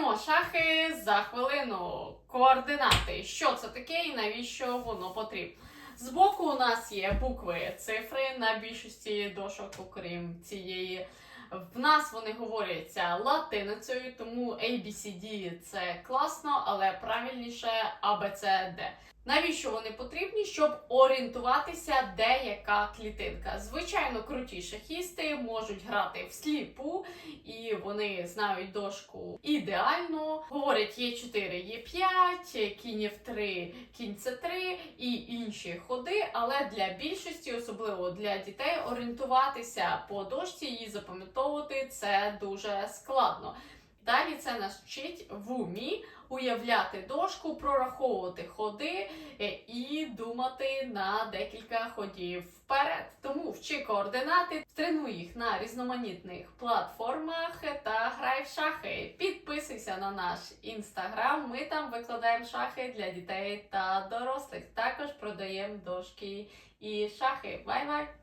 Вчимо шахи за хвилину. Координати. Що це таке і навіщо воно потрібно? Збоку у нас є букви, цифри на більшості дошок, окрім цієї. В нас вони говоряться латиницею, тому ABCD це класно, але правильніше ABCD. Навіщо вони потрібні? Щоб орієнтуватися, де яка клітинка. Звичайно, круті шахісти можуть грати всліпу, і вони знають дошку ідеально. Говорять, є 4, є 5, кінь F3, кінь С3 і інші ходи. Але для більшості, особливо для дітей, орієнтуватися по дошці і запам'ятовувати це дуже складно. Далі це нас вчить в умі уявляти дошку, прораховувати ходи е, і думати на декілька ходів вперед. Тому вчи координати, тренуй їх на різноманітних платформах та грай в шахи. Підписуйся на наш інстаграм. Ми там викладаємо шахи для дітей та дорослих. Також продаємо дошки і шахи. Бай-бай!